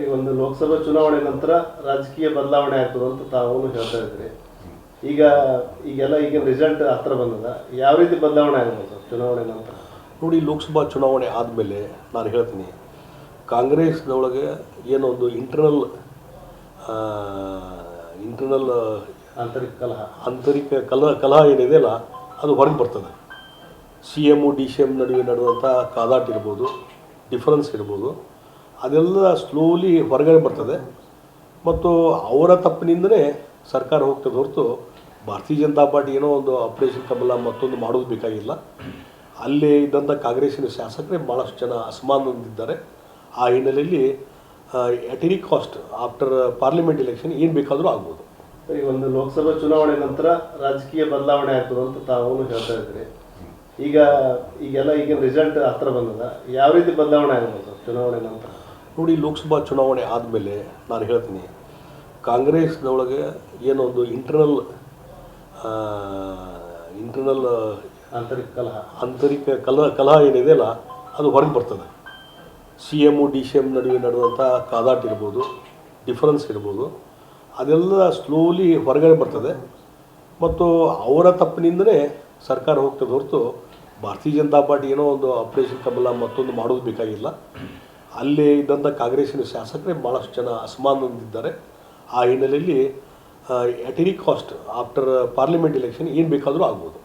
ಈ ಒಂದು ಲೋಕಸಭಾ ಚುನಾವಣೆ ನಂತರ ರಾಜಕೀಯ ಬದಲಾವಣೆ ಆಗ್ತದೆ ಅಂತ ತಾವು ಹೇಳ್ತಾ ಇದ್ರಿ ಈಗ ಈಗೆಲ್ಲ ಈಗ ರಿಸಲ್ಟ್ ಹತ್ರ ಬಂದದ. ಯಾವ ರೀತಿ ಬದಲಾವಣೆ ಆಗ್ಬೋದು ಚುನಾವಣೆ ನಂತರ? ನೋಡಿ ಲೋಕಸಭಾ ಚುನಾವಣೆ ಆದಮೇಲೆ ನಾನು ಹೇಳ್ತೀನಿ ಕಾಂಗ್ರೆಸ್ನೊಳಗೆ ಏನೋ ಒಂದು ಇಂಟರ್ನಲ್ ಇಂಟರ್ನಲ್ ಆಂತರಿಕ ಕಲಹ. ಆಂತರಿಕ ಕಲಹ ಕಲಹ ಏನಿದೆಯಲ್ಲ ಅದು ಹೊರಗೆ ಬರ್ತದೆ. C M D C M ನಡುವೆ ನಡೆದಂಥ ಕಾದಾಟ ಇರ್ಬೋದು ಡಿಫರೆನ್ಸ್ ಇರ್ಬೋದು. ಅದೆಲ್ಲ ಸ್ಲೋಲಿ ಹೊರಗಡೆ ಬರ್ತದೆ. ಮತ್ತು ಅವರ ತಪ್ಪಿನಿಂದಲೇ ಸರ್ಕಾರ ಹೋಗ್ತದೆ ಹೊರತು ಭಾರತೀಯ ಜನತಾ ಪಾರ್ಟಿ ಏನೋ ಒಂದು ಆಪರೇಷನ್ ಕಮಲ ಮತ್ತೊಂದು ಮಾಡೋದು ಬೇಕಾಗಿಲ್ಲ. ಅಲ್ಲಿ ಇದ್ದಂಥ ಕಾಂಗ್ರೆಸ್ಸಿನ ಶಾಸಕರೇ ಭಾಳಷ್ಟು ಜನ ಅಸಮಾನದಿದ್ದಾರೆ ಆ ಹಿನ್ನೆಲೆಯಲ್ಲಿ at any cost after parliament election ಏನು ಬೇಕಾದರೂ ಆಗ್ಬೋದು. ಈ ಒಂದು ಲೋಕಸಭಾ ಚುನಾವಣೆ ನಂತರ ರಾಜಕೀಯ ಬದಲಾವಣೆ ಆಗ್ತದೆ ಅಂತ ತಾವು ಹೇಳ್ತಾ ಇದ್ರಿ ಈಗ, ಈಗೆಲ್ಲ ಈಗ ರಿಸಲ್ಟ್ ಹತ್ರ ಬಂದದ. ಯಾವ ರೀತಿ ಬದಲಾವಣೆ ಆಗ್ಬೋದು ಚುನಾವಣೆ ನಂತರ? ನೋಡಿ ಲೋಕಸಭಾ ಚುನಾವಣೆ ಆದಮೇಲೆ ನಾನು ಹೇಳ್ತೀನಿ ಕಾಂಗ್ರೆಸ್ನೊಳಗೆ ಏನೊಂದು ಒಂದು ಇಂಟರ್ನಲ್ ಇಂಟರ್ನಲ್ ಆಂತರಿಕ ಕಲಹ. ಆಂತರಿಕ ಕಲಹ ಕಲಹ ಏನಿದೆಯಲ್ಲ ಅದು ಹೊರಗೆ ಬರ್ತದೆ. C M D C M ನಡುವೆ ನಡೆದಂಥ ಕಾದಾಟ ಇರ್ಬೋದು ಡಿಫರೆನ್ಸ್ ಇರ್ಬೋದು ಅದೆಲ್ಲ ಸ್ಲೋಲಿ ಹೊರಗಡೆ ಬರ್ತದೆ. ಮತ್ತು ಅವರ ತಪ್ಪಿನಿಂದನೇ ಸರ್ಕಾರ ಹೋಗ್ತದೆ ಹೊರತು ಭಾರತೀಯ ಜನತಾ ಪಾರ್ಟಿ ಏನೋ ಒಂದು ಆಪರೇಷನ್ ಕಮಲ ಮತ್ತೊಂದು ಮಾಡೋದು ಬೇಕಾಗಿಲ್ಲ. ಅಲ್ಲಿ ಇದ್ದಂಥ ಕಾಂಗ್ರೆಸ್ಸಿನ ಶಾಸಕರೇ ಭಾಳಷ್ಟು ಜನ ಅಸಮಾನದಿಂದಿದ್ದಾರೆ ಆ ಹಿನ್ನೆಲೆಯಲ್ಲಿ at any cost after parliament election ಏನು ಬೇಕಾದರೂ ಆಗ್ಬೋದು.